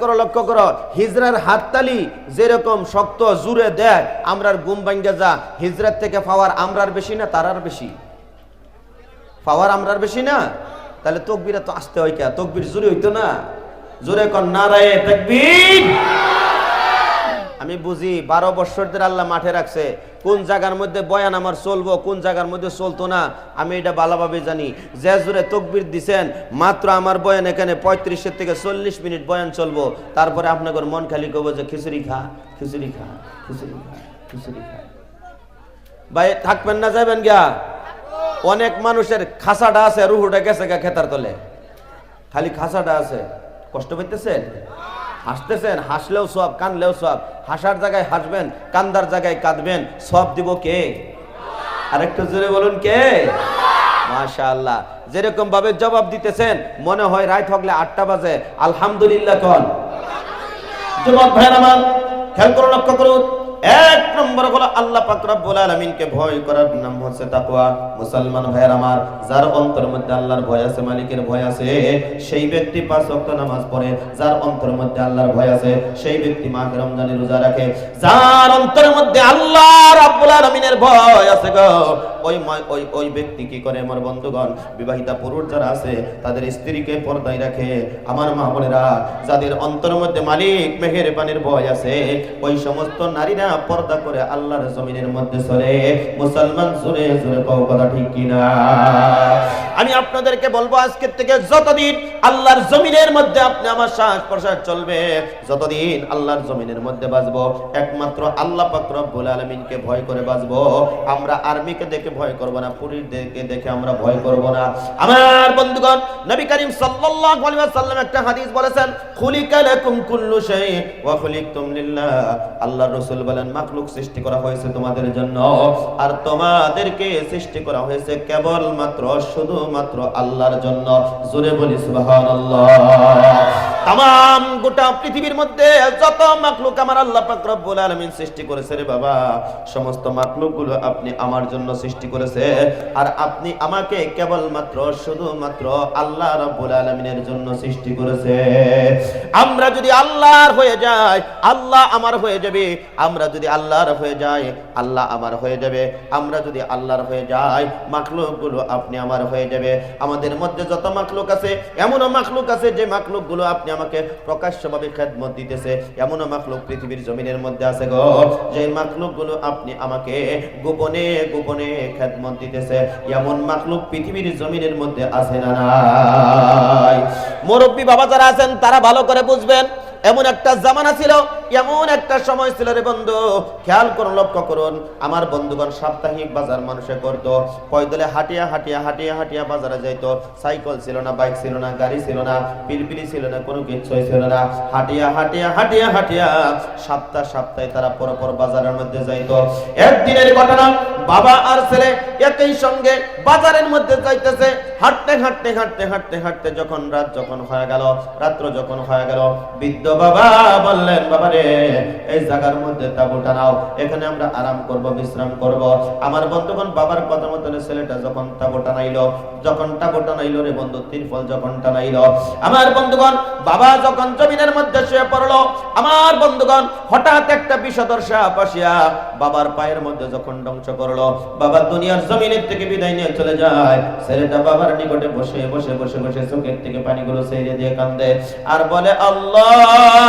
করো, লক্ষ্য করো, হিজরার হাততালি যেরকম শক্ত, জুড়ে দেয়, আমরার গুম ভাঙ্গে যা হিজরার থেকে পাওয়ার আমরার বেশি না, তারার বেশি? পাওয়ার আমরার বেশি না? তাহলে তকবিরা তো আসতে হয় কে? তকবির জুড়ে হইতো না? জোরে কন নারায়ে তাকবীর। আমি বুঝি বারো বছর ধরে আল্লাহ মাঠে রাখছে। কোন জায়গার মধ্যে বয়ান আমার চলবো, কোন জায়গার মধ্যে চলতো না, আমি এটা ভালোভাবে জানি। যে জুড়ে তকবির দিছেন, মাত্র আমার বয়ান এখানে পঁয়ত্রিশের থেকে চল্লিশ মিনিট বয়ান চলবো। তারপরে আপনাদের মন খালি করব যে খিচুড়ি খা খিচুড়ি খা খিচুড়ি খা খিচুড়ি খা। ভাই, থাকবেন না যাবেন গিয়া? অনেক মানুষের খাসাটা আছে, রুহুটা গেছে গা খেতার তলে। খালি খাসাটা আছে। কষ্ট পেতেছেন হাসতেছেন, হাসলেও সব, কানলেও সব। হাসার জায়গায় হাসবেন, কান্দার জায়গায় কাঁদবেন। সব দিব কে? আরেকটু জোরে বলুন কে? মাশাআল্লাহ। যেরকম ভাবে জবাব দিতেছেন, মনে হয় রায় থাকলে আটটা বাজে। আলহামদুলিল্লাহ কন। জবাব ভাই আমার খেয়াল করুন, লক্ষ্য করুন। এক নম্বর হলো আল্লাহ পাক রব্বুল আলামিনকে ভয় করার নাম হচ্ছে তাকওয়া। মুসলমান ভাইয়ের আমার, যার অন্তর মধ্যে আল্লাহর ভয় আছে, মালিকের ভয় আছে, সেই ব্যক্তি পাঁচ ওয়াক্ত নামাজ পড়ে, যার অন্তর মধ্যে আল্লাহর ভয় আছে, সেই ব্যক্তি মাহে রমজানের রোজা রাখে। যার অন্তরের মধ্যে আল্লাহ রাব্বুল আলামিনের ভয় আছে গো। ওই ওই ওই ব্যক্তি কি করে আমার বন্ধুগণ? বিবাহিতা পুরুষ যারা আছে, তাদের স্ত্রীকে পর্দায় রাখে। আমার মা বোনেরা, যাদের অন্তরের মধ্যে মালিক মেহের পানির ভয় আছে, ওই সমস্ত নারীরা পর্দা করে আল্লাহর জমিনের মধ্যে চলে। মুসলমান জোরে জোরে কও কথা ঠিক কিনা? আমি আপনাদেরকে বলব, আজকের থেকে যতদিন আল্লাহর জমিনের মধ্যে আপনি আমার শ্বাস প্রশ্বাস চলবে, যতদিন আল্লাহর জমিনের মধ্যে বাঁচবো, একমাত্র আল্লাহ পাক রব্বুল আলামিনকে ভয় করে বাঁচবো। আমরা আর্মিকে দেখে ভয় করব না পুলিশ দেখে আমরা ভয় করব না। আমার বন্ধুগণ, নবী করিম সাল্লাল্লাহু আলাইহি ওয়াসাল্লাম একটা হাদিস বলেছেন, খুলিকা লাকুম কুল্লু শাই ওয়া খুলিকতুম লিল্লাহ। আল্লাহর রাসূল বলেন মাকলুক সৃষ্টি করা হয়েছে তোমাদের জন্য। আর তোমাদেরকে সৃষ্টি করা হয়েছে কেবল মাত্র শুধুমাত্র আল্লাহর জন্য। জোরে বলি, সুবহানাল্লাহ। তাম গোটা পৃথিবীর মধ্যে যত মাকলুক আমার আল্লাহ রব্বুল আলামিন সৃষ্টি করেছে রে বাবা, সমস্ত মাকলুকগুলো আপনি আমার জন্য সৃষ্টি করেছে। আর আপনি আমাকে কেবলমাত্র, শুধুমাত্র আল্লাহ রব্বুল আলামিনের জন্য সৃষ্টি করেছে। আমরা যদি আল্লাহর হয়ে যাই, আল্লাহ আমার হয়ে যাবে। আমরা যদি আল্লাহর হয়ে যাই, আল্লাহ আমার হয়ে যাবে। আমরা যদি আল্লাহর হয়ে যাই মাকলুকগুলো আপনি আমার হয়ে যাবে। আমাদের মধ্যে যত মাকলুক আছে, এমনও মাকলুক আছে যে মাকলুকগুলো আপনি আমাকে প্রকাশ্যভাবে খেদমত দিতেছে। এমনও মাকলুক পৃথিবীর জমিনের মধ্যে আছে গো। যে মাকলুকগুলো আপনি আমাকে গোপনে গোপনে খেদমত দিতেছে, এমন মাকলুক পৃথিবীর জমিনের মধ্যে আছে না নাই। মুরব্বী বাবা যারা আছেন, তারা ভালো করে বুঝবেন, এমন একটা জামানা ছিল এমন একটা সময় ছিল রে বন্ধু, খেয়াল করুন লক্ষ্য করুন, আমার বন্ধুগণ সাপ্তাহিক বাজার মানুষে করত, পয়দলে হাঁটিয়া হাঁটিয়া হাঁটিয়া হাঁটিয়া বাজারে যাইত, সাইকেল ছিল না, বাইক ছিল না, গাড়ি ছিল না, পিলপিলি ছিল না, কোনো কিছুই ছিল না, হাঁটিয়া হাঁটিয়া হাঁটিয়া হাঁটিয়া সপ্তাহ সপ্তাহে তারা পরপর বাজারের মধ্যে যাইত। একদিনের ঘটনা, বাবা আর ছেলে একই সঙ্গে বাজারের মধ্যে যাইতেছে, হাঁটতে হাঁটতে হাঁটতে হাঁটতে হাঁটতে যখন রাত যখন হয়ে গেল, রাত্র যখন হয়ে গেল, বৃদ্ধ বাবা বললেন বাবা এই জায়গার মধ্যে তাবু টানাও। এখানে আমরা আরাম করব, বিশ্রাম করব। আমার বন্ধুগণ, বাবার কথা মতন ছেলেটা যখন তাবু টানাইলো, যখন তাবু টানাইলো রে বন্ধু, তিন ফল যখন টানাইলো, আমার বন্ধুগণ, বাবা যখন জমিনের মধ্যে শুয়ে পড়ল, আমার বন্ধুগণ, হঠাৎ একটা বিষধর সাপ আসিয়া বাবার পায়ের মধ্যে যখন ধ্বংস করল, বাবা দুনিয়ার জমিনের থেকে বিদায় নিয়ে চলে যায়। ছেলেটা বাবার নিকটে বসে বসে বসে বসে চোখের থেকে পানিগুলো ছেড়ে দিয়ে কান্দে আর বলে, আল্লাহ!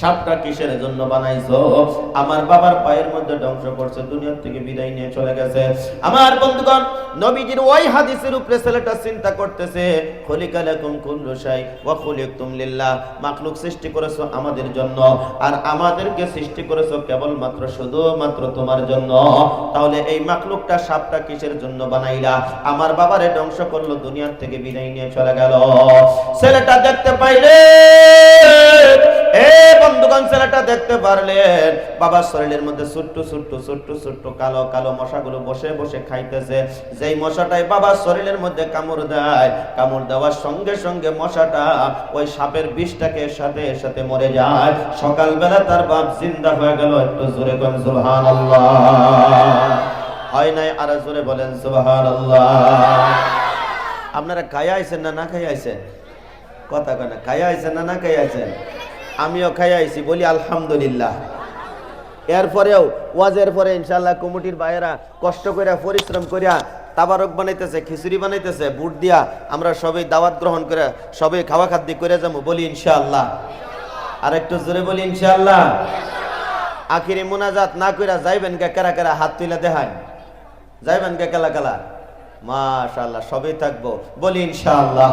সাপটা কিসের জন্য বানাইছো? আমার বাবার পায়ের মধ্যে ধ্বংস করছে, দুনিয়ার থেকে বিদায় নিয়ে চলে গেছে। আমার বন্ধুগণ, নবীজির ওই হাদিসের উপরে ছেলেটা চিন্তা করতেছে খলিকালাকুম কুল্লু শাই, ওয়া খুলিকতুম লিল্লাহ মাখলুক সৃষ্টি করেছ আমাদের জন্য, আর আমাদেরকে সৃষ্টি করেছ কেবলমাত্র শুধুমাত্র তোমার জন্য। তাহলে এই মাখলুকটা সাপটা কিসের জন্য বানাইলা? আমার বাবারে ধ্বংস করল, দুনিয়ার থেকে বিদায় নিয়ে চলে গেল। ছেলেটা দেখতে পাইলে দেখতে পারলেন। বাবার শরীরের মধ্যে ছোট্ট ছোট্ট ছোট্ট ছোট্ট কালো কালো মশাগুলো বসে বসে খাইতেছে। যেই মশাটাই বাবার শরীরের মধ্যে কামড় দেয়, কামড় দেওয়ার সঙ্গে সঙ্গে মশাটা ওই সাপের বিষটাকে সাথে সাথে মরে যায়। সকালবেলা তার বাপ জিন্দা হয়ে গেল একটু জোরে কম সুবহান হয় নাই আর জোরে বলেন সুবহান আপনারা খাইয়া আইছেন না না খাইয়া আইছেন? কথা কয় না, খাইয়া আইছেন না না খাইয়া আইছেন? আমিও খাইয়া আইছি, বলি আলহামদুলিল্লাহ। এরপরেও ওয়াজের পরে ইনশাল্লাহ কমিটির বাইরা কষ্ট করিয়া পরিশ্রম করিয়া তাবারক বানাইতেছে, খিচুড়ি বানাইতেছে, বুট দিয়া আমরা সবাই দাওয়াত গ্রহণ করে সবাই খাওয়া খাদ্য করে যাব বলি ইনশাআল্লাহ। আর একটু জোরে বলি ইনশাআল্লাহ। আখিরি মোনাজাত না কইরা যাইবেন কে কারা কারা হাত তুলে দেখান। যাইবেন কে কালা কালা। মাশাআল্লাহ, সবই থাকব, বলি ইনশাআল্লাহ।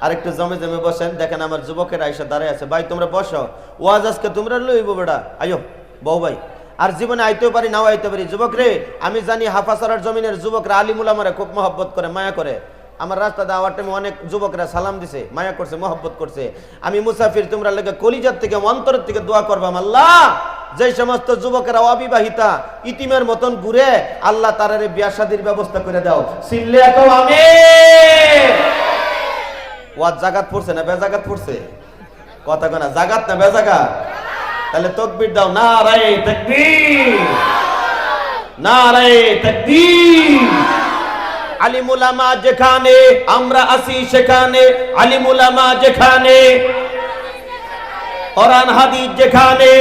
আর একটু জমে জমে বসেন। দেখেন আমার যুবকেরা এসে দাঁড়ায় আছে। ভাই, তোমরা বসো। ওয়াজ আজকে তোমরা লইব বেটা। আয়ো, বউ ভাই। আর জীবনে আইতেও পারি, নাও আইতে পারি। যুবক রে, আমি জানি হাফাসারার জমিনের যুবকরা আলিমুল আমারে খুব মহব্বত করে, মায়া করে। আমার রাস্তা দেওয়ার টাইমে অনেক যুবকরা সালাম দিছে, মায়া করছে, মহব্বত করছে। আমি মুসাফির তোমরা লেগে কলিজার থেকে, অন্তরের থেকে দোয়া করবাম আল্লাহ। যে সমস্ত যুবকেরা অবিবাহিতা, ইতিমের মতন ঘুরে, আল্লাহ তারারে বিয়া শাদির ব্যবস্থা করে দাও। সিল্লে আমিন। ওয়াজ জাগাত পড়ছে না বেজাগাত পড়ছে? কথা কনা জাগাত না বেজাগাত তাহলে তকবির দাও না রায় তকবীর। না রায় তকবীর আলিমুলামা যেখানে, আমরা আসি সেখানে আলিমুলামা যেখানে। কোরআন, হাদিস যেখানে।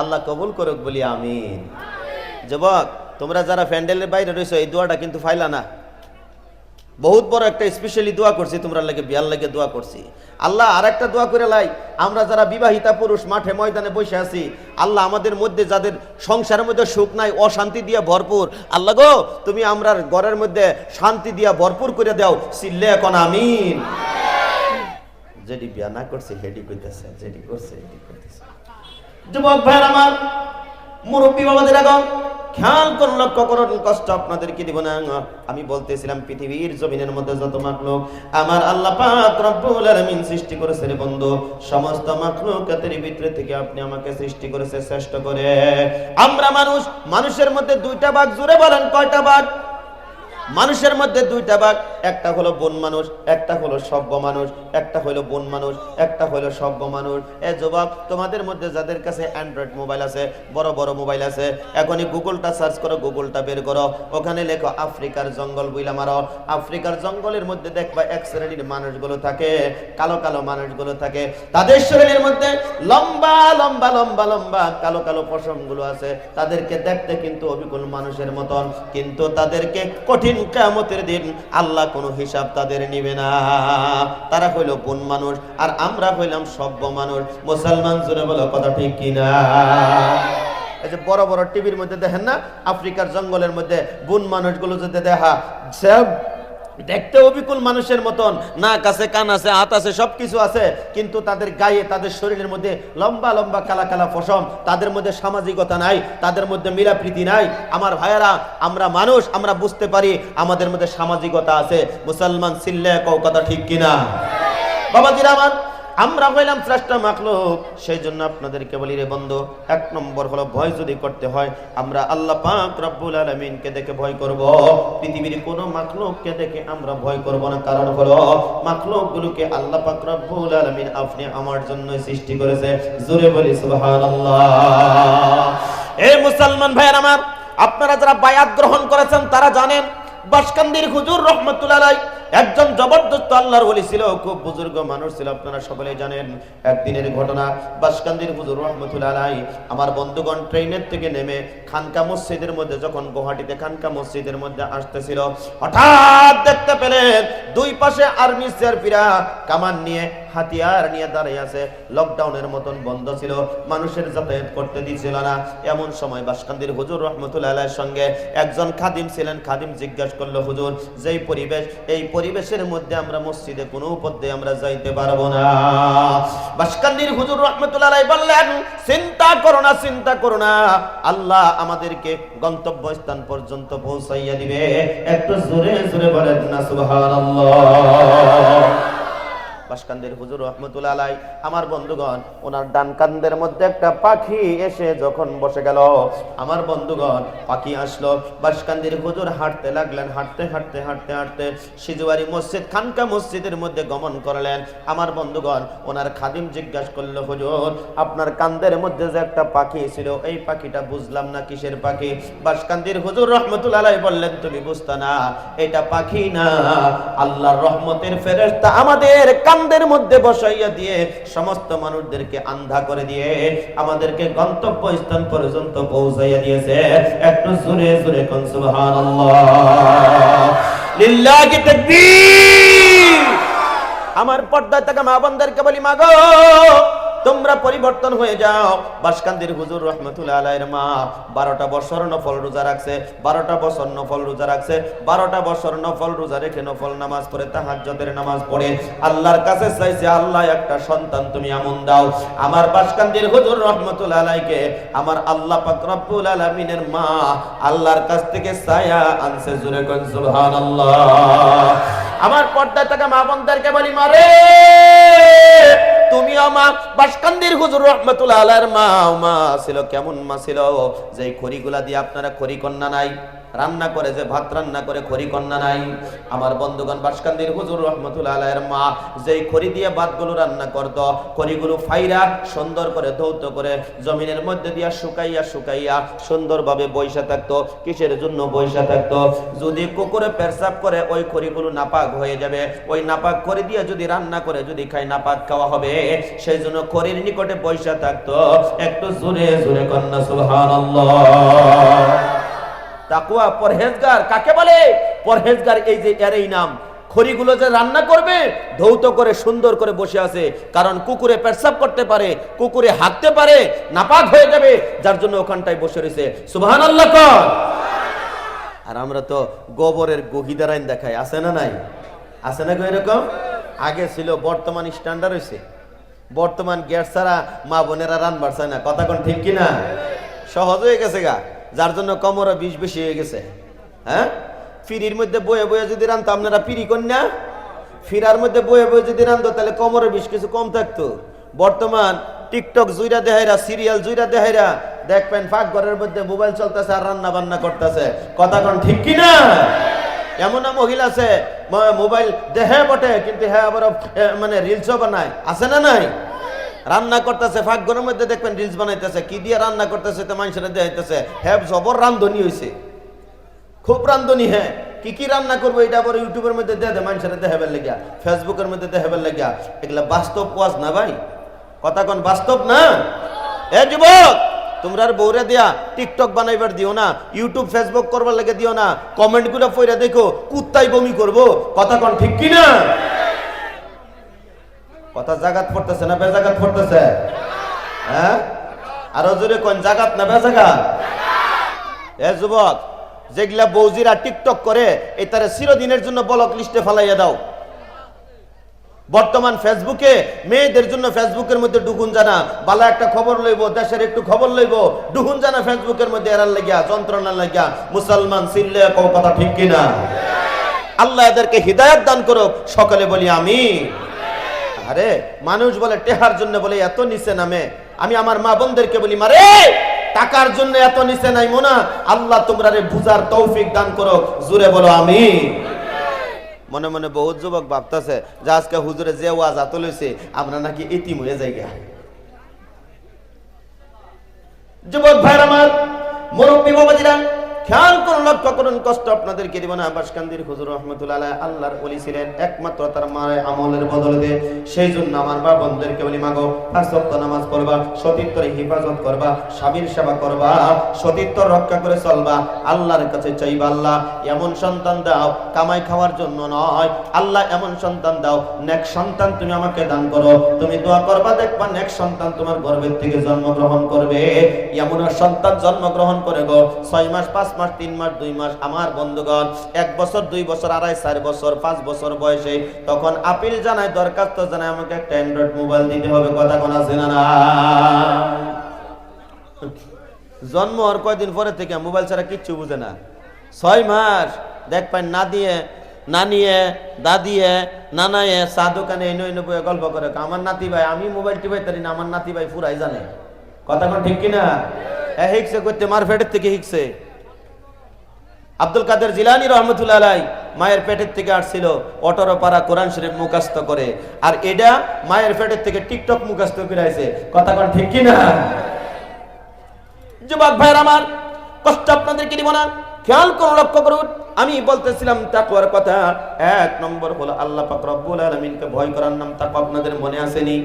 আল্লাহ কবুল করুক বলি, আমিন। যুবক, তোমরা যারা প্যান্ডেলের বাইরে রয়েছো, এই দোয়াটা কিন্তু ফাইলা না। বহুত বড় একটা স্পেশালি দোয়া করছি তোমরা লাগে বিয়ার লাগে দোয়া করছি। আল্লাহ আর একটা দোয়া করে লাই, আমরা যারা বিবাহিতা পুরুষ, মাঠে ময়দানে বসে আছি, আল্লাহ আমাদের মধ্যে যাদের সংসারের মধ্যে সুখ নাই, অশান্তি দিয়া ভরপুর, আল্লাহ গো, তুমি আমরার ঘরের মধ্যে শান্তি দিয়া ভরপুর করে দাও, সিল্লে এখন আমিন। যেটি বিয়া না করছে হেডি কইতেছে, যেটি করছে হেডি কইতেছে। যুবক ভাইয়ের আমার মুরব্বী বাবাদের এখন খেয়াল করুন লক্ষ্য করুন কষ্ট আপনাদেরকে দিব না আমি বলতেছিলাম পৃথিবীর জমিনের মধ্যে যত মাখলুক, আমার আল্লাহ পাক রব্বুল আলামিন সৃষ্টি করেছে রে বন্ধু, সমস্ত মাখলুকাতের ভিতরে থেকে আপনি আমাকে সৃষ্টি করেছে শ্রেষ্ঠ করে। আমরা মানুষ, মানুষের মধ্যে দুইটা ভাগ জুড়ে বলেন, কয়টা ভাগ? মানুষের মধ্যে দুইটা ভাগ, একটা হলো বন মানুষ, একটা হলো সভ্য মানুষ, একটা হলো বন মানুষ, একটা হলো সভ্য মানুষ। এ জবাব তোমাদের মধ্যে যাদের কাছে অ্যান্ড্রয়েড মোবাইল আছে, বড় বড় মোবাইল আছে, এখনই গুগলটা সার্চ করো, গুগলটা বের করো। ওখানে লেখো, আফ্রিকার জঙ্গল বুইলা মারো। আফ্রিকার জঙ্গলের মধ্যে দেখবা এক শ্রেণির মানুষগুলো থাকে, কালো কালো মানুষগুলো থাকে। তাদের শরীরের মধ্যে লম্বা লম্বা লম্বা লম্বা কালো কালো পশমগুলো আছে। তাদেরকে দেখতে কিন্তু অবিকুল মানুষের মতন, কিন্তু তাদেরকে কঠিন কেমতের দিন আল্লাহ কোনো হিসাব তাদের নিবে না। তারা হইল বোন মানুষ, আর আমরা হইলাম সভ্য মানুষ। মুসলমান জুড়ে বলো, কথা ঠিক কিনা? এই যে বড় বড় টিভির মধ্যে দেখেন না, আফ্রিকার জঙ্গলের মধ্যে বোন মানুষগুলো যদি দেখা দেখতে অবিকুল মানুষের মতন, নাক আছে, কান আছে, হাত আছে, সবকিছু আছে, কিন্তু তাদের গায়ে, তাদের শরীরের মধ্যে লম্বা লম্বা, কালা কালা ফসম, তাদের মধ্যে সামাজিকতা নাই, তাদের মধ্যে মিলাপ্রীতি নাই। আমার ভাইয়ারা, আমরা মানুষ, আমরা বুঝতে পারি আমাদের মধ্যে সামাজিকতা আছে। মুসলমান সিল্লে কৌ কথা ঠিক কিনা? বাবা আমার আমরা হইলাম শ্রেষ্ঠ মাখলুক সেই জন্য আপনাদেরকে বলি রে বন্ধু, এক নম্বর হলো ভয় যদি করতে হয়, আমরা আল্লাহ পাক রব্বুল আলামিনকে দেখে ভয় করব। পৃথিবীর কোন মাখলুককে দেখে আমরা ভয় করব না। কারণ হলো, মাখলুকগুলোকে আল্লাহ পাক রব্বুল আলামিন আপনি আমার জন্য সৃষ্টি করেছে। জোরে বলি সুবহানাল্লাহ। এই মুসলমান ভাইয়ের আমার, আপনারা যারা বায়াত গ্রহণ করেছেন, তারা জানেন, বাসকান্দির হুজুর রহমতুল্লাহ একজন জবরদস্ত আল্লাহর ওলি ছিল, খুব বুজুর্গ মানুষ ছিল, আপনারা সকলেই জানেন। একদিনের ঘটনা, বাসকান্দির হুজুর রহমতুল্লাহ আলাই আমার বন্ধুগণ ট্রেনের থেকে নেমে খানকা মসজিদের মধ্যে, যখন গুয়াহাটিতে খানকা মসজিদের মধ্যে আসতেছিল, হঠাৎ দেখতে পেলেন দুই পাশে আর্মি সিআরপিরা কামান নিয়ে, হাতিয়ার নিয়ে দাঁড়িয়ে আছে। লকডাউনের মতন বন্ধ ছিল, মানুষের যাতায়াত করতে দিছিল না। এমন সময় বাসকান্দির হুজুর রহমতুল্লাহ আলাইহির সঙ্গে একজন খাদিম ছিলেন। খাদিম জিজ্ঞাসা করল, হুজুর, যেই পরিবেশ, এই পরিবেশের মধ্যে আমরা মসজিদে কোনো পথে আমরা যাইতে পারব না। বাসকান্দির হুজুর রহমতুল্লাহ বললেন, চিন্তা করো না, চিন্তা করো না। আল্লাহ আমাদেরকে গন্তব্য স্থান পর্যন্ত পৌঁছাইয়া দিবে। একটু জোরে জোরে বলেন না, সুবহানাল্লাহ। বাসকান্দের হুজুর রহমতুল্লাহ আলাই, আমার বন্ধুগণ, ওনার ডান কান্দের মধ্যে একটা পাখি এসে যখন বসে গেল, আমার বন্ধুগণ, পাখি আসলো বাসকান্দির হুজুর হাঁটতে লাগলেন, হাঁটতে হাঁটতে হাঁটতে হাঁটতে সিজুয়ারি মসজিদ, খানকা মসজিদের মধ্যে গমন করলেন। আমার বন্ধুগণ, ওনার খাদিম জিজ্ঞাসা করল, হুজুর, আপনার কান্দের মধ্যে যে একটা পাখি ছিল, এই পাখিটা বুঝলাম না কিসের পাখি? বাসকান্দির হুজুর রহমতুল্লাহ আলাই বললেন, তুমি বুঝতা না, এটা পাখি না। আল্লাহর রহমতের ফেরেশতা আমাদের কান্দের মধ্যে বসাইয়া দিয়ে সমস্ত মানুষদেরকে আন্ধা করে দিয়ে আমাদেরকে গন্তব্য স্থান পর্যন্ত পৌঁছাইয়া দিয়েছে। একটু জোরে জোরে আমার পর্দায় থাকা মা বোনদেরকে বলি, মাগো তোমরা পরিবর্তন হয়ে যাও। বাসকান্দির হুজুর রহমতুল্লাহ আলাইয়ের মা বারোটা বছর নফল রোজা রাখছে, বারোটা বছর নফল রোজা রাখছে, বারোটা বছর নফল রোজা রেখে নফল নামাজ পড়ে, তাহাজ্জুদের নামাজ পড়ে। আল্লাহর কাছে চাইছে, আল্লাহ, একটা সন্তান তুমি আমন দাও। আমার বাসকান্দির হুজুর রহমতুল্লাহ আলাইকে আমার আল্লাহ পাক রব্বুল আলামিনের মা আল্লাহর কাছ থেকে ছায়া আনছে জুরে কোন, সুবহানাল্লাহ। আমার পর্দায় থাকা মা বোনদেরকে বলি মারে তুমি মা বাসকান্দির হুজুর রহমতুল্লাহ আলার মা মা ছিল, কেমন মা ছিল? যে খড়িগুলা দিয়ে আপনারা খড়ি কন্যা নাই। রান্না করে যে ভাত রান্না করে, খড়ি কন্যা নাই। আমার বন্ধুগণ বাসকান্দির হুজুর রহমতুল্লাহ আলাইহির মা, যেই খড়ি দিয়ে ভাতগুলো রান্না করত, খড়িগুলো ফাইরা সুন্দর করে ধৌত করে জমিনের মধ্যে দিয়া শুকাইয়া শুকাইয়া সুন্দরভাবে বৈশা থাকতো, কিসের জন্য বৈশা থাকতো? যদি কুকুরে পেরসাব করে, ওই খড়িগুলো নাপাক হয়ে যাবে। ওই নাপাক খড়ি দিয়ে যদি রান্না করে, যদি খাই নাপাক খাওয়া হবে। সেই জন্য খড়ির নিকটে বৈশা থাকতো, একটু জোরে জোরে কন্যা, সুবহানাল্লাহ। তাকুয়া পরহেজগার, কাকে বলে? পরহেজগার এই যে এর এই নাম। খড়িগুলো যে রান্না করবে, ধৌত করে, সুন্দর করে বসে আছে। কারণ কুকুরে পেশাব করতে পারে, কুকুরে হাঁকতে পারে, নাপাক হয়ে যাবে, যার জন্য ওখানটায় বসে রয়েছে। সুবহান আল্লাহ আর আমরা তো গোবরের গহিদারাইন দেখাই, আছে না নাই? আছে না এরকম? আগে ছিল বর্তমান স্ট্যান্ডার্ড হয়েছে বর্তমান গ্যাস ছাড়া মা বোনেরা রান্নার চায় না। কথা কোন ঠিক কিনা? সহজ হয়ে গেছে গা। যার জন্য কমরা বিষ বেশি হয়ে গেছে হ্যাঁ? ফিরির মধ্যে বয়ে বয়ে যদি রানতো, আপনারা পিরি কন্যা? ফিরার মধ্যে বয়ে বয়ে যদি রানতো, তাহলে কমরে বিষ কিছু কম থাকতো। বর্তমান টিকটক জুইরা দেহাইরা, সিরিয়াল জুইরা দেহাইরা, দেখবেন ফাঁক ঘরের মধ্যে মোবাইল চলতেছে আর রান্না বান্না করতেছে। কথা কোন ঠিক কিনা এমন না মহিলা আছে মোবাইল দেহে বটে, কিন্তু হ্যাঁ আবার মানে রিলসও বানায়। আছে না নাই? রান্না করতেছে ফাঁক ঘরের মধ্যে দেখবেন রিলস বানাইতেছে, কি দিয়ে রান্না করতেছে তো মানুষেরা দেখাইতেছে হ্যাঁ জবর রান্ধনি হয়েছে খুব রান্ধনি হ্যাঁ কি কি রান্না করব এটা আবার ইউটিউবের মধ্যে দিয়ে দেয়, মানুষেরা দেখাবার লেগিয়া, ফেসবুকের মধ্যে দেখাবার লেগিয়া। এগুলা বাস্তব ওয়াজ না ভাই? কথা কোন, বাস্তব না? এ যুবক, তোমরা আর বউরে দিয়া টিকটক বানাইবার দিও না, ইউটিউব, ফেসবুক করবার লেগে দিও না কমেন্টগুলো পইরা দেখো কুত্তাই বমি করব। কথা কোন, ঠিক কি না কথা জাগাত পড়তেছে না বেজাগাত পড়তেছে? হ্যাঁ? আরও জোরে কোন জাগাত না বেজাগাত? এ যুবক, যেগুলা বৌজিরা টিকটক করে, এই চিরদিনের জন্য বলক লিস্টে ফালাইয়া দাও। বর্তমান ফেসবুকে মেয়েদের জন্য ফেসবুকের মধ্যে ডুকুন জানা, বালা একটা খবর লইব, দেশের একটু খবর লইব ডুকুন জানা ফেসবুকের মধ্যে এরার লাগিয়া যন্ত্রণা লাগিয়া, মুসলমান সিল্লে কথা ঠিক কিনা? আল্লাহ এদেরকে হৃদায়ত দান করো সকালে বলি আমি আরে, মানুষ বলে টেহার জন্য বলে এত নিচে নামে। আমি আমার মা বোনদেরকে বলি, মারে, টাকার জন্য এত নিচে নাই মোনা আল্লাহ তোমরা রে বুঝার তৌফিক দান করো। জুড়ে বলো আমি মনে মনে বহুত যুবক ভাবতেছে যে আজকে হুজুরে যে ওয়াজ আত লইছে, আমরা নাকি ইতিম হয়ে যাই গা। যুবক ভাইর আমার, মুরব্বী বাবাজিরা খেয়াল করুন, লক্ষ্য করুন, কষ্ট আপনাদেরকে দিব না। বাসকান্দির হুজুর রহমতুল্লাহ আল্লাহর ওলি ছিলেন, একমাত্র তার মায়ের আমলের বদলে সেই জন্য আমার বা বন্ধুদেরকে বলি, মাগো ওয়াক্ত নামাজ পড়বা, সতীত্বর হিফাজত করবা, স্বামীর সেবা করবা সতীত্ব রক্ষা করে চলবা, আল্লাহর কাছে চাইবা আল্লাহ, এমন সন্তান দাও, কামাই খাওয়ার জন্য নয়। আল্লাহ, এমন সন্তান দাও, নেক সন্তান তুমি আমাকে দান করো। তুমি দোয়া করবা, দেখবা নেক সন্তান তোমার গর্ভের থেকে জন্মগ্রহণ করবে। এমন সন্তান জন্মগ্রহণ করে গো, ছয় মাস, পাঁচ মাস, তিন মাস, দুই মাস আমার বন্ধুগণ, এক বছর, দুই বছর, আড়াই, চার বছর, পাঁচ বছর বয়সে তখন আপিল জানায়, দরখাস্ত জানায়, আমাকে একটা অ্যান্ড্রয়েড মোবাইল দিতে হবে, কথা কোন আছে না জন্ম হওয়ার পরে থেকে মোবাইল ছাড়া কিচ্ছু বুঝে না। ছয় মাস, দেখ পাই না দিয়ে দাদিয়ে নানায়ে চা দোকানে এনে এনে বয়ে গল্প করে। আমার নাতি ভাই, আমি মোবাইল টিপাই তারি না, আমার নাতি ভাই জানে। কথা ঠিক কিনা? এ হিকসে করতে মার ফেটের থেকে হিকসে আব্দুল কাদের জিলানি রহমতুল্লাহ মায়ের পেটের থেকে আসছিল অটরো পাড়া কোরআন শরীফ মুখাস্ত করে। আর এটা মায়ের পেটের থেকে টিকটক মুখাস্ত করে আছে কথা কোন ঠিক কিনা? যুবক ভাইয়ের আমার, কষ্ট আপনাদেরকে দিব না। খেয়াল করুন, লক্ষ্য করুন। আমি বলতেছিলাম, তাকওয়ার কথা। এক নম্বর হলো আল্লাহ পাক রব্বুল আলামিনকে ভয় করার নাম তাকওয়া আপনাদের মনে আসেনি।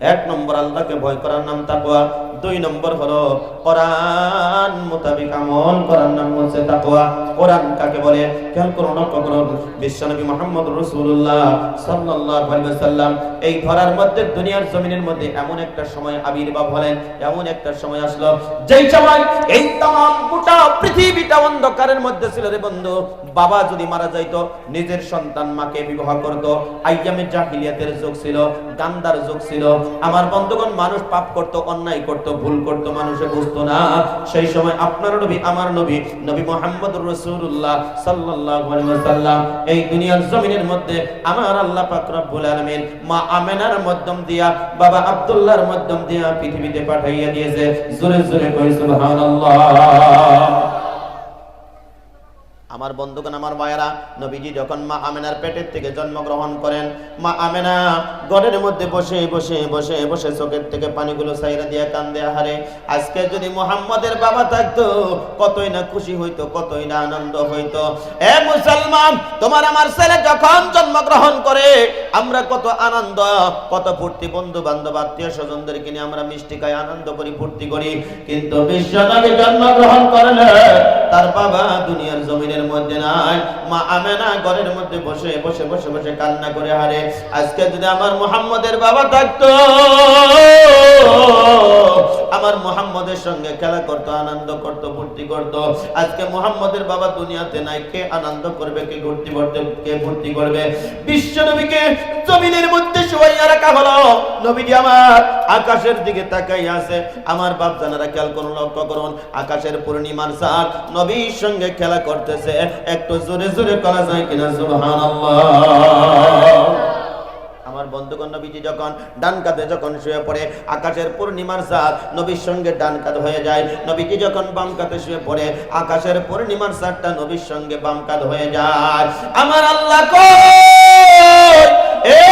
এক নম্বর আল্লাহকে ভয় করার নাম তাকওয়া, দুই নম্বর হলো কোরআন মোতাবেক আমল করার নাম হচ্ছে তাকওয়া। কোরআন কাকে বলে? খেয়াল করুন লক্ষ্য করুন বিশ্বনবী মুহাম্মদ রাসূলুল্লাহ সাল্লাল্লাহু আলাইহি এই ধরার মধ্যে, দুনিয়ার জমিনের মধ্যে এমন একটা সময় আবির্ভাব হলেন, এমন একটা সময় আসলো। যেই সময় এই তাম, গোটা পৃথিবীটা অন্ধকারের মধ্যে ছিল রে বন্ধু। বাবা যদি মারা যাইতো, নিজের সন্তান মাকে বিবাহ করত। আইয়ামে জাহিলিয়াতের যুগ ছিল গান্দার যুগ ছিল। আমার বন্ধুগণ, মানুষ পাপ করত, অন্যায় করত, ভুল করত, মানুষে বুঝতো না। সেই সময় আপনার নবী, আমার নবী নবী সাল্লাল্লাহু আলাইহি ওয়াসাল্লাম, এই দুনিয়ার জমিনের মধ্যে আমার আল্লাহ পাক রব্বুল আলামিন মা আমেনার মাধ্যম দিয়া, বাবা আব্দুল্লাহর মাধ্যম দিয়া পৃথিবীতে পাঠাইয়া দিয়েছে। জোরে জোরে কই সুবহানাল্লাহ। আমার বন্ধুগণ, আমার মায়েরা নবীজি যখন মা আমেনার পেটের থেকে জন্মগ্রহণ করেন, মা আমেনা ঘরের মধ্যে বসে বসে বসে বসে চোখের থেকে পানিগুলো সাইরা দিয়ে কান্দে হারে আজকে যদি মোহাম্মদের বাবা থাকতো, কতই না খুশি হইতো, কতই না আনন্দ হইতো। এ মুসলমান, তোমার আমার ছেলে যখন জন্মগ্রহণ করে, আমরা কত আনন্দ, কত ফুর্তি বন্ধু বান্ধব আত্মীয় স্বজনদেরকে নিয়ে আমরা মিষ্টি খাই, আনন্দ করি, ফুর্তি করি, কিন্তু বিশ্বনবী জন্মগ্রহণ করলে তার বাবা দুনিয়ার জমিনের মধ্যে নাই। মা আমেনা ঘরের মধ্যে বসে বসে বসে বসে কান্না করে হারে। আজকে যদি আমার মোহাম্মদের বাবা থাকতো আমার মোহাম্মদের সঙ্গে খেলা করতো, আনন্দ করতো, ফুর্তি করতো। আজকে মোহাম্মদের বাবা দুনিয়াতে নাই, কে আনন্দ করবে, কে ঘুরতি করতে, কে ফুর্তি করবে? বিশ্ব নবীকে জমিনের মধ্যে শুয়াইয়া রাখা হলো। নবীজি আমার আকাশের দিকে তাকাই আছে। আমার বাপ জানারা খেয়াল করুন, লক্ষ্য করুন, আকাশের পূর্ণিমার সাত নবীর সঙ্গে খেলা করতেছে। একটু জোরে জোরে করা যায় কিনা? সুবহানাল্লাহ। আমার বন্ধুগণ নবীজি যখন ডান কাঁধে যখন শুয়ে পড়ে, আকাশের পূর্ণিমার সাদ নবীর সঙ্গে ডান কাঁধ হয়ে যায়। নবীজি যখন বাম কাঁধে শুয়ে পড়ে, আকাশের পূর্ণিমার সাদটা নবীর সঙ্গে বাম কাঁধ হয়ে যায়। আমার আল্লাহ এ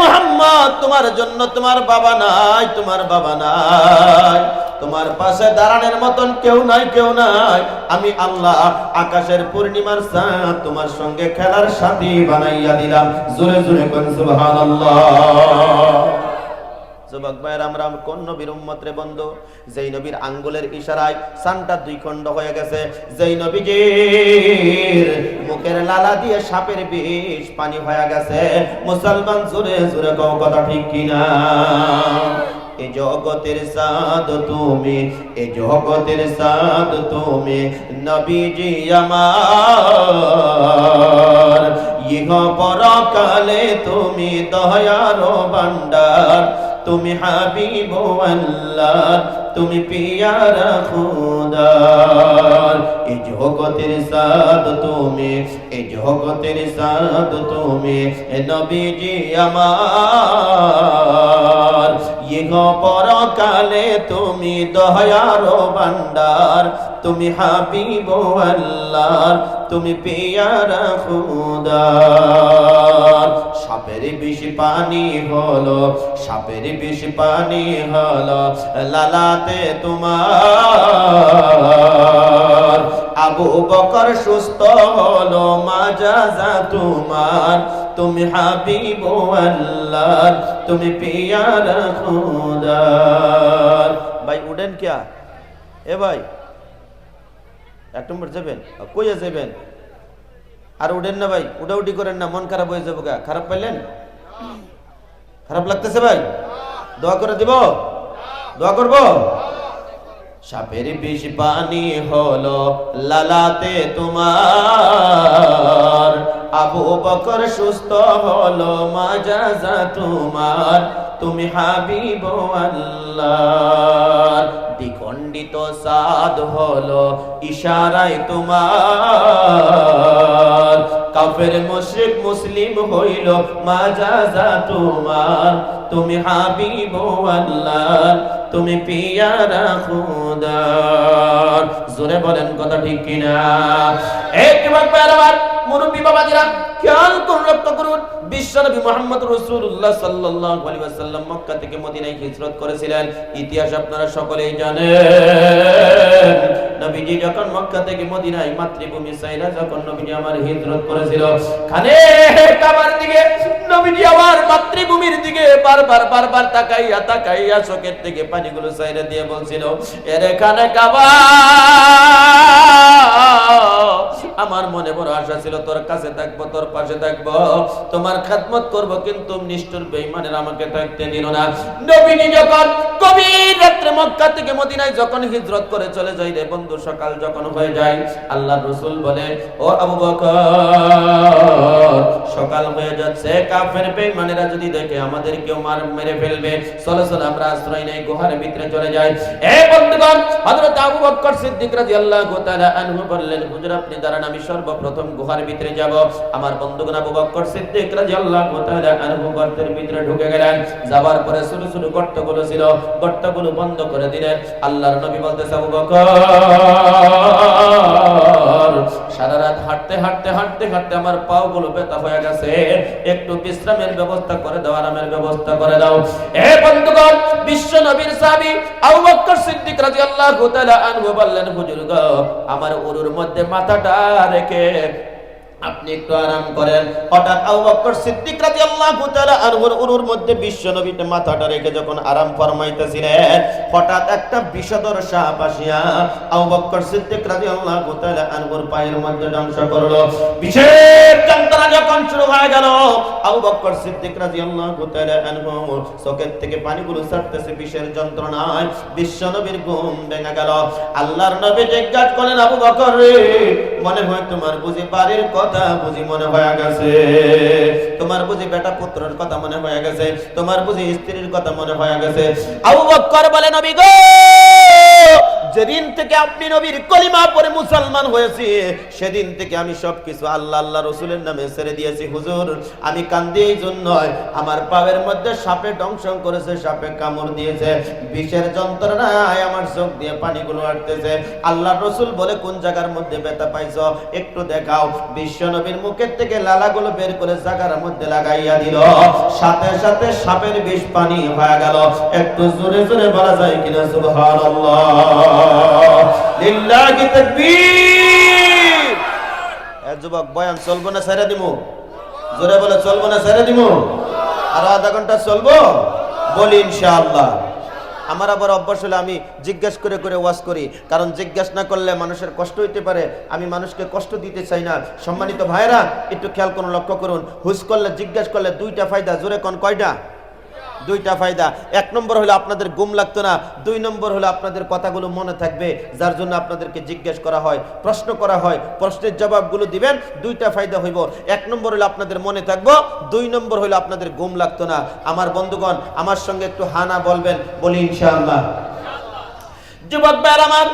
মুহাম্মদ, তোমার জন্য তোমার বাবা নাই, তোমার বাবা নাই। তোমার পাশে দাঁড়ানোর মতন কেউ নাই কেউ নাই। আমি আল্লাহ আকাশের পূর্ণিমার চাঁদ তোমার সঙ্গে খেলার সাথী বানাইয়া দিলাম। জোরে জোরে বন্ধু? আঙ্গুলের সানটা দুই হয়ে গেছে। লালা দিয়ে সাপের বিষ পানি গেছে। মুসলমান জোরে জোরে কথা ঠিক কিনা? এ জগতের সাদ তুমি, এ জগতের সাদ তুমি, নবীজি আমার। ইহ পরকালে তুমি দয়ারো ভান্ডার তুমি হাবিব আল্লাহ। তুমি পিয়ারা খুদার। এ জগতের সাদ তুমি, এ জগতের সাদ তুমি নবীজি আমার। ইহ পরকালে তুমি দয়ার ভান্ডার তুমি হাবিব আল্লাহ তুমি পিয়ারা খুদার। সাপের বিষ পানি হলো, সাপের বিষ পানি হলো, লালাতে তোমার। আবু বকর সুস্থ হলো, মাজাজা তোমার। তুমি হাবিব আল্লাহ তুমি পিয়ারা খুদার। ভাই, উডেন কিয়া? এ ভাই এক নম্বর যাবেন? কইয়া যাবেন? আর উঠেন না ভাই, উঠি করেন না, মন খারাপ হয়ে যাব গা। খারাপ পাইলেন? খারাপ লাগতেছে ভাই? দোয়া করে দিব? দোয়া করব? সাপের বিষ পানি হলো লালাতে তোমার। আবু বকর সুস্থ হলো, মাজাজা তোমার। তুমি হাবিব আল্লাহ দ্বিখণ্ডিত সাদ হলো ইশারায় তোমার। কাফের, মুশরিক, মুসলিম হইল মাজাজা তোমার। তুমি হাবিব আল্লাহ তুমি পিয়ারা খুদার। জোরে বলেন কথা ঠিক কিনা? একবার মুরব্বী বাবাজিরা খেয়াল করুন, লক্ষ্য করুন। মোহাম্মদ ওয়াসাল্লাম মক্কা থেকে মদিনায় হিজরত করেছিলেন। ইতিহাস আপনারা সকলেই জানেন। নবীজি যখন মক্কা থেকে মদিনায় মাতৃভূমি সাইরা যখন নবীজি আমার হিজরত করেছিল, খানে কাবার দিকে নবীজি আমার মাতৃভূমির দিকে বারবার বারবার তাকাইয়া তাকাইয়া চোখের থেকে পানিগুলো সাইরা দিয়ে বলছিল, এর খানে কাবা! আমার মনে বড় আশা ছিল, তোর কাছে থাকব, তোর পাশে থাকব। তোমার খেদমত করব, কিন্তু নিষ্ঠুর বেঈমানের আমাকে থাকতে দিল না। নবীনি যখন গভীর রাত্রে মক্কা থেকে মদিনায় যখন হিজরত করে চলে যাই রে বন্ধু, সকাল যখন হয়ে যায়, আল্লাহ রসুল বলে, ও আবু বকর, সকাল হয়ে যাচ্ছে, কাফের বেঈমানেরা যদি দেখে আমাদের কেউ মার, মেরে ফেলবে। চলো চলো আমরা আশ্রয় নেই, গুহার ভিতরে চলে যাই। এ বন্ধুগণ, হযরত আবু বকর সিদ্দিক রাদিয়াল্লাহু তাআলা আনহু বললেন, হুজুর, আপনি দাঁড়ান, আমি সর্বপ্রথম গুহার ভিতরে যাব। আমার বন্ধুগণ আবু বকর সিদ্দিক রাদিয়াল্লাহু তাআলা আনহু গর্তের ভিতরে ঢুকে গেলেন। যাবার পরে গর্তগুলো ছিল, গর্তগুলো বন্ধ করে দিলেন। আল্লাহর নবী বলতেছে, আবু বকর, সারা রাত হাঁটতে হাঁটতে হাঁটতে হাঁটতে আমার পাও ব্যথা হয়ে গেছে। একটু বিশ্রামের ব্যবস্থা করে দাও আরামের ব্যবস্থা করে দাও। এ বন্ধুগণ, বিশ্ব নবীর সাহাবী আবু বকর সিদ্দিক রাদিয়াল্লাহু তাআলা আনহু বললেন, হুজুর গো, আমার উরুর মধ্যে মাথাটা রেখে আপনি একটু আরাম করেন। হঠাৎ আবু বকর সিদ্দিক রাদিয়াল্লাহু তাআলা আনহুর উরুর মধ্যে বিশ্ব নবীতে মাথাটা রেখে যখন আরাম ফরমাইতেছিলেন, হঠাৎ একটা বিষধর সাপ আসিয়া আবু বকর সিদ্দিক রাদিয়াল্লাহু তাআলা আনহুর পায়ের মধ্যে দংশ করল। বিশেষ যন্ত্রণা যখন শুরু হয়ে গেল, আবু বকর সিদ্দিক রাদিয়াল্লাহু তাআলা আনহু থেকে পানিগুলো ছাড়তেছে বিষের যন্ত্রণায়। বিশ্ব নবীর ঘুম ভেঙে গেল। আল্লাহর নবী জিজ্ঞাসা করলেন, আবু বকর রে, মনে হয় তোমার বুঝি বাড়ির কথা বুঝি মনে হয়ে গেছে। তোমার বুঝি বেটা পুত্রের কথা মনে হয়ে গেছে। তোমার বুঝি স্ত্রীর কথা মনে হয়ে গেছে। আবু বকর বলে, নবী গো! যেদিন থেকে আপনি নবীর কলিমা পরে মুসলমান হয়েছি, সেদিন থেকে আমি সবকিছু আল্লাহ আল্লাহ রসুলের নামে ছেড়ে দিয়েছি। হুজুর, আমি কান্দি এই জন্যই আমার পায়ের মধ্যে সাপে দংশন করেছে, সাপে কামড় দিয়েছে। বিষের যন্ত্রণায় আমার চোখ দিয়ে পানিগুলো আটতেছে। আল্লাহ রসুল বলে, কোন জায়গার মধ্যে ব্যথা পাইছ? একটু দেখাও। বিশ্ব নবীর মুখের থেকে লালাগুলো বের করে জায়গার মধ্যে লাগাইয়া দিল। সাথে সাথে সাপের বিষ পানি হয়ে গেল। একটু জোরে জোরে বলা যায় কিনা? সুবহানাল্লাহ। লিল্লাহি তাকবীর। এ যুবক, বয়ান চলবো না, ছেড়ে দিমু। জোরে বলে চলবো না, ছেড়ে দিমু। আর আধা ঘণ্টা চলবো? বলি ইনশাআল্লাহ। আমার আবার অভ্যাস হলে আমি জিজ্ঞেস করে করে ওয়াজ করি। কারণ জিজ্ঞেস না করলে মানুষের কষ্ট হইতে পারে। আমি মানুষকে কষ্ট দিতে চাই না। সম্মানিত ভাইরা একটু খেয়াল করুন লক্ষ্য করুন। হুস করলে, জিজ্ঞেস করলে দুইটা ফায়দা। জোরে কোন, কয়টা? দুইটা ফায়দা। এক নম্বর হলো আপনাদের গুম লাগতো না, দুই নম্বর হলো আপনাদের কথাগুলো মনে থাকবে, যার জন্য আপনাদেরকে জিজ্ঞেস করা হয়, প্রশ্ন করা হয়, প্রশ্নের জবাবগুলো দিবেন, দুইটা ফায়দা হইব। এক নম্বর হলো আপনাদের মনে থাকব, দুই নম্বর হলো আপনাদের গুম লাগতো না। আমার বন্ধুগণ, আমার সঙ্গে একটু হানা বলবেন, বলি ইনশাআল্লাহ। যুবক আমার,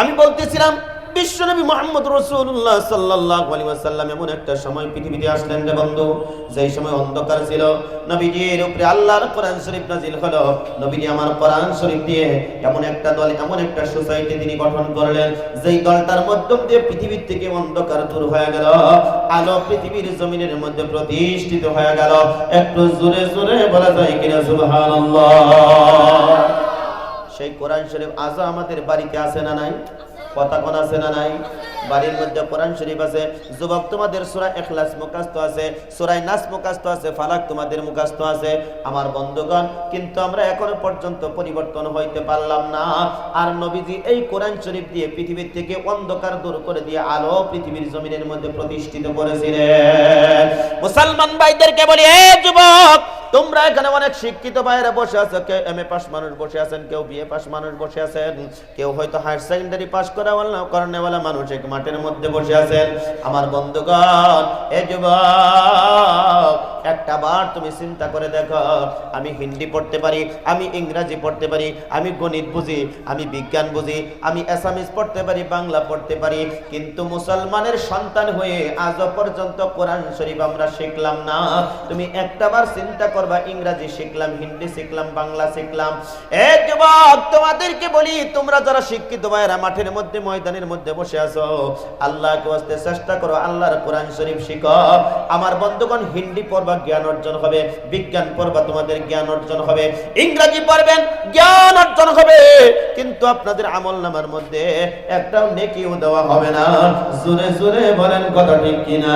আমি বলতেছিলাম বিশ্বনবী মোহাম্মদ এমন একটা সময় পৃথিবীতে আসলেন রে বন্ধু। যেই সময় অন্ধকার ছিল, নবীজির উপরে আল্লাহর কোরআন শরীফ হলো। নবীজি আমার কোরআন শরীফ দিয়ে এমন একটা দল, এমন একটা সোসাইটি তিনি গঠন করলেন, যেই দলটার মাধ্যম দিয়ে পৃথিবীর থেকে অন্ধকার দূর হয়ে গেল, আলো পৃথিবীর জমিনের মধ্যে প্রতিষ্ঠিত হয়ে গেল। একটু জোরে জোরে বলা যায় কিনা, সুবহানাল্লাহ। সেই কোরআন শরীফ আজও আমাদের বাড়িতে আছে না নাই? কথা কোন আছে না নাই? বাড়ির মধ্যে কোরআন শরীফ আছে, যুবক তোমাদের সূরা ইখলাস মুখস্থ আছে সূরা নাস মুখস্থ আছে, ফালাক তোমাদের মুখস্থ আছে। আমার বন্ধুগণ, কিন্তু আমরা এখনও পর্যন্ত পরিবর্তন হইতে পারলাম না। আর নবীজি এই কোরআন শরীফ দিয়ে পৃথিবীর থেকে অন্ধকার দূর করে দিয়ে আলো পৃথিবীর জমিনের মধ্যে প্রতিষ্ঠিত করেছিলেন। মুসলমান ভাইদেরকে বলি, এ যুবক তোমরা এখানে অনেক শিক্ষিত বাইরে বসে আছো, কেউ এম এ পাস মানুষ বসে আছেন, কেউ বিএ পাস মানুষ বসে আছেন, কেউ হয়তো হায়ার সেকেন্ডারি পাস করা করানেওয়ালা মানুষ এক মাঠের মধ্যে বসে আছেন। আমার বন্ধুগণ, এ যুবক, একটা বার তুমি চিন্তা করে দেখো, আমি হিন্দি পড়তে পারি, আমি ইংরাজি পড়তে পারি, আমি গণিত বুঝি, আমি বিজ্ঞান বুঝি, আমি অ্যাসামিস পড়তে পারি, বাংলা পড়তে পারি, কিন্তু মুসলমানের সন্তান হয়ে আজও পর্যন্ত কোরআন শরীফ আমরা শিখলাম না। তুমি একটা বার চিন্তা করবা, ইংরাজি শিখলাম, হিন্দি শিখলাম, বাংলা শিখলাম। এ যুবক, তোমাদেরকে বলি, তোমরা যারা শিক্ষিত ভাইরা মাঠের মধ্যে, ময়দানের মধ্যে বসে আছো, আল্লাহকে বাঁচতে চেষ্টা করো, আল্লাহর কোরআন শরীফ শিখো। আমার বন্ধুগণ, হিন্দি পড়বা জ্ঞান অর্জন হবে, বিজ্ঞান পড়বা তোমাদের জ্ঞান অর্জন হবে, ইংরাজি পড়বেন, জ্ঞান অর্জন হবে। কিন্তু আপনাদের আমল নামার মধ্যে একটাও নেকিও দেওয়া হবে না। জোরে জোরে বলেন কথা ঠিক কিনা?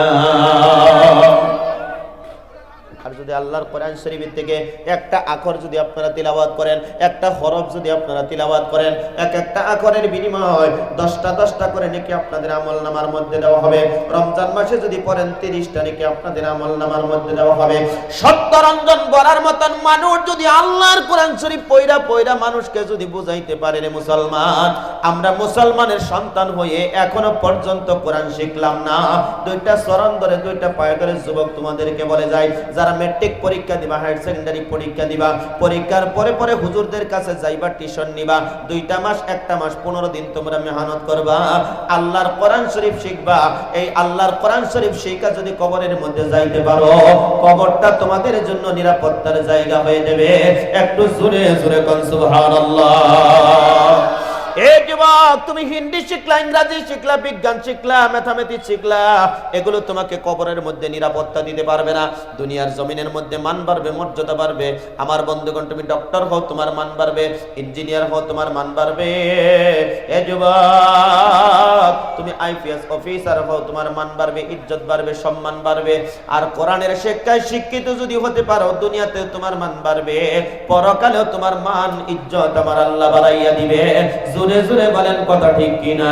আর যদি আল্লাহর কোরআন শরীফের থেকে একটা আখর যদি আপনারা তিলাবাত করেন, একটা হরফ যদি আপনারা তিলাবাত করেন, এক একটা আখরের বিনিময় দশটা দশটা করে নাকি আপনাদের আমল নামার মধ্যে দেওয়া হবে। রমজান মাসে যদি পড়েন, তিরিশটা নাকি আপনাদের আমল নামার মধ্যে দেওয়া হবে। সত্য রঞ্জন বলার মতন মানুষ যদি আল্লাহর কোরআন শরীফ পয়রা পয়রা মানুষকে যদি বুঝাইতে পারে রে মুসলমান, আমরা মুসলমানের সন্তান হয়ে এখনও পর্যন্ত কোরআন শিখলাম না। দুইটা চরণ ধরে, দুইটা পায়ে ধরে যুবক তোমাদেরকে বলে যায়, যারা মেট্রিক পরীক্ষা দিবা হায়ার সেকেন্ডারি পরীক্ষা দিবা। পরীক্ষার পরে পরে হুজুরদের কাছে যাইবা টিউশন নিবা। দুইটা মাস, একটা মাস, পনেরো দিন তোমরা মেহনত করবা। আল্লাহর কোরআন শরীফ শিখবা। এই আল্লাহর কোরআন শরীফ শিখা যদি কবরের মধ্যে যাইতে পারো, কবরটা তোমাদের জন্য নিরাপত্তার জায়গা হয়ে যাবে। একটু জোরে জোরে কোন, সুবহানাল্লাহ। এ যুবক, তুমি হিন্দি শিখলা, ইংরাজি শিখলা, বিজ্ঞান শিখলা ম্যাথামেটিক্স শিখলা, এগুলো তোমাকে কবরের মধ্যে নিরাপত্তা দিতে পারবে না। দুনিয়ার জমিনের মধ্যে মান বাড়বে, মর্যাদা বাড়বে। আমার বন্ধুগণ, তুমি ডক্টর হও, তোমার মান বাড়বে। ইঞ্জিনিয়ার হও, তোমার মান বাড়বে। এ যুবক, তুমি আইপিএস অফিসার হও, তোমার মান বাড়বে, ইজ্জত বাড়বে, সম্মান বাড়বে। আর কোরআনের শিক্ষায় শিক্ষিত যদি হতে পারো দুনিয়াতে তোমার মান বাড়বে। পরকালেও তোমার মান, ইজ্জত আমার আল্লাহ বাড়াইয়া দিবে। জোরে জোরে বলেন কথা ঠিক কিনা?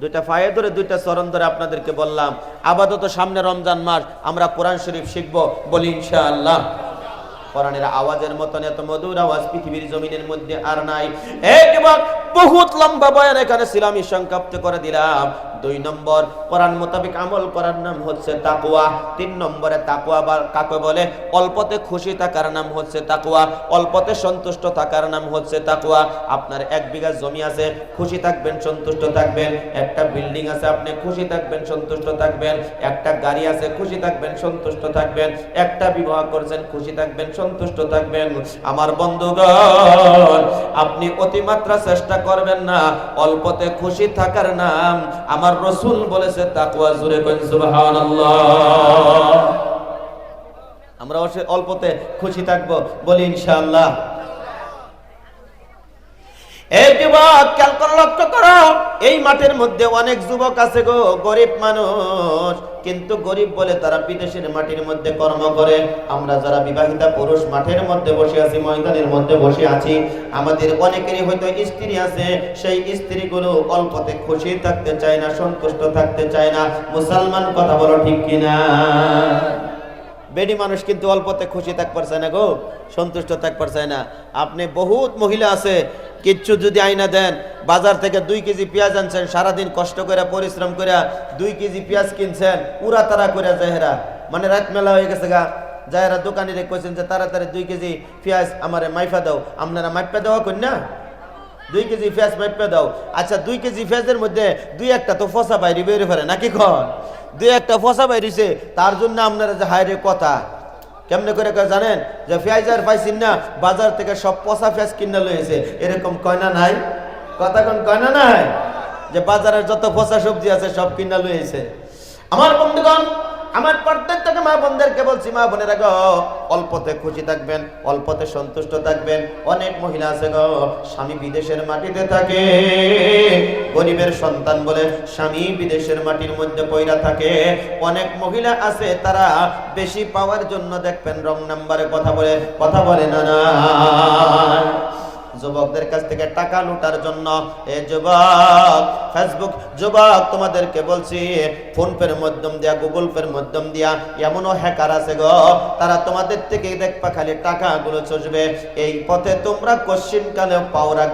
দুইটা ফায়ে ধরে দুইটা চরণ ধরে আপনাদেরকে বললাম, আপাতত সামনে রমজান মাস, আমরা কোরআন শরীফ শিখব, বলি ইনশাআল্লাহ। কোরআনের আওয়াজের মতন এত মধুর আওয়াজ পৃথিবীর জমিনের মধ্যে আর নাই। বহুত লম্বা বয়ান এখানে ছিলাম সংক্ষিপ্ত করে দিলাম। দুই নম্বর, কোরআন মোতাবেক আমল করার নাম হচ্ছে তাকুয়া তিন নম্বরে তাকুয়া বা কাকে বলে? অল্পতে খুশি থাকার নাম হচ্ছে তাকুয়া অল্পতে সন্তুষ্ট থাকার নাম হচ্ছে তাকুয়া আপনার এক বিঘা জমি আছে, খুশি থাকবেন, সন্তুষ্ট থাকবেন। একটা বিল্ডিং আছে, আপনি খুশি থাকবেন, সন্তুষ্ট থাকবেন। একটা গাড়ি আছে, খুশি থাকবেন, সন্তুষ্ট থাকবেন। একটা বিবাহ করছেন, খুশি থাকবেন, সন্তুষ্ট থাকবেন। আমার বন্ধুগণ, আপনি অতিমাত্রা চেষ্টা করবেন না, অল্পতে খুশি থাকার নাম। আমার রসুল বলেছে তাকুয়া জুড়ে কইন সুবহানাল্লাহ। আমরা অল্পতে খুশি থাকব বলি ইনশাআল্লাহ। এই যুবক, খেয়াল করে, লক্ষ্য করো, এই মাঠের মধ্যে অনেক যুবক আছে গো, গরিব মানুষ। কিন্তু গরিব বলে তারা বিদেশের মাটির মধ্যে কর্ম করে। আমরা যারা বিবাহিতা পুরুষ, মাঠের মধ্যে বসে আছি, ময়দানের মধ্যে বসে আছি, আমাদের অনেকেরই হয়তো স্ত্রী আছে। সেই স্ত্রীগুলো অল্পতে খুশি থাকতে চায় না, সন্তুষ্ট থাকতে চায় না। মুসলমান কথা বলো ঠিক কিনা? বেডি মানুষ কিন্তু অল্পতে খুশি থাক পারছে না গো, সন্তুষ্ট থাক পারছে না। আপনি বহুত মহিলা আছে, কিচ্ছু যদি আইনা দেন, বাজার থেকে দুই কেজি পেঁয়াজ আনছেন, সারাদিন কষ্ট করে, পরিশ্রম করে, দুই কেজি পেঁয়াজ কিনছেন উড়া তারা করে জাহেরা। মানে রাত মেলা হয়ে গেছে গা। জাহেরা দোকানিরে কইছেন যে, তাড়াতাড়ি দুই কেজি পেঁয়াজ আমারে মাইফা দাও। আপনারা মাইপা দেওয়া করেন না? দুই কেজি পেঁয়াজ মাইপা দাও। আচ্ছা দুই কেজি পেঁয়াজের মধ্যে দুই একটা তো ফসা বাইরে বেরিয়ে ফেরে নাকি খন দুই একটা ফসা বাইরিছে তার জন্য আপনারা যে হায়রে কথা। কেমনে করে জানেন? যে ফেয়াজার পাইছেন না, বাজার থেকে সব পচা পেঁয়াজ কিনে লয়েছে এরকম কয়না নাই? কথা কোন কয়না নাই? যে বাজারের যত পচা সবজি আছে সব কিনা লয়েছে আমার বন্ধুগণ আমার প্রত্যেকটাকে মা বোনদেরকে বলছি, মা বোনেরা গো, অল্পতে খুশি থাকবেন, অল্পতে সন্তুষ্ট থাকবেন। অনেক মহিলা আছে গো, স্বামী বিদেশের মাটিতে থাকে। গরিবের সন্তান বলে স্বামী বিদেশের মাটির মধ্যে পয়রা থাকে। অনেক মহিলা আছে, তারা বেশি পাওয়ার জন্য দেখবেন রং নাম্বারে কথা বলে কথা বলে না না। যুবকদের কাছ থেকে টাকা লুটার জন্য। এ যুবক ফেসবুক যুবক, তোমাদেরকে বলছি, ফোনপের মাধ্যম দিয়া গুগল পের মাধ্যম দিয়া, এমনও হ্যাকার আছে গো, তারা তোমাদের থেকে দেখবা খালি টাকাগুলো চসবে এই পথে তোমরা কোশ্চিন কালে পাও